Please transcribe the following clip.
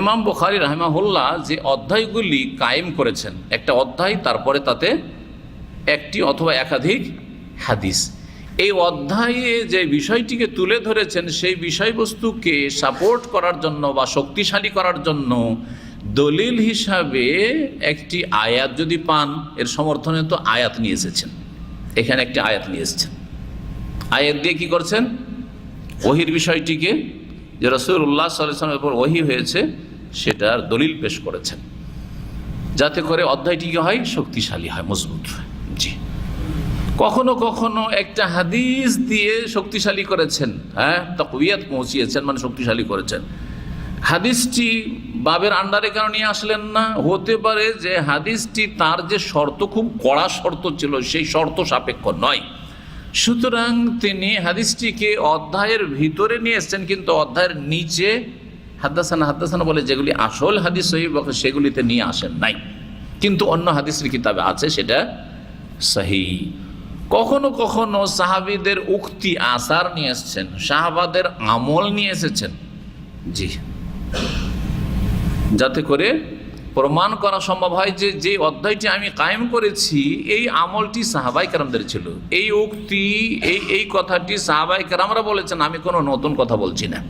ইমাম বুখারি রাহমাহুল্লাহ যে অধ্যায়গুলি কায়েম করেছেন, একটা অধ্যায়, তারপরে তাতে একটি অথবা একাধিক হাদিস। এই অধ্যায়ে যে বিষয়টিকে তুলে ধরেছেন, সেই বিষয়বস্তুকে সাপোর্ট করার জন্য বা শক্তিশালী করার জন্য দলিল হিসাবে একটি আয়াত যদি পান, এর সমর্থনে তো আয়াত নিয়ে এসেছেন। এখানে একটি আয়াত নিয়ে এসেছেন। আয়াত দিয়ে কি করছেন? ওহির বিষয়টিকে যে রসুল্লাহ সাল্লামের উপর ওহি হয়েছে, সেটার দলিল পেশ করেছেন। যাতে করে অধ্যায়টি কি হয় শক্তিশালী হয়, মজবুত হয়। জি। কখনো কখনো একটা হাদিস দিয়ে শক্তিশালী করেছেন হ্যাঁ তকবিয়াত পৌঁছিয়েছেন মানে শক্তিশালী করেছেন। হাদিসটি বাবের আন্ডারে কেন নিয়ে আসলেন না? হতে পারে যে হাদিসটি তার যে শর্ত, খুব কড়া শর্ত ছিল, সেই শর্ত সাপেক্ষ নয়। সুতরাং তিনি হাদিসটিকে অধ্যায়ের ভিতরে নিয়ে এসছেন, কিন্তু অধ্যায়ের নিচে হাদ্দাসানা হাদ্দাসানা বলে যেগুলি আসল হাদিস সহি সেগুলিতে নিয়ে আসেন নাই। কিন্তু অন্য হাদিসের কিতাবে আছে সেটা সহি। কখনো কখনো সাহাবিদের উক্তি, আসার নিয়ে এসছেন, সাহাবাদের আমল নিয়ে এসেছেন। জি। যাতে করে প্রমাণ করা সম্ভব হয় যে যে অধ্যায়টি আমি কায়েম করেছি, এই আমলটি সাহাবাই কারামদের ছিল। এই উক্তি, এই এই কথাটি সাহাবাই কারামরা বলেছেন, আমি কোনো নতুন কথা বলছি না।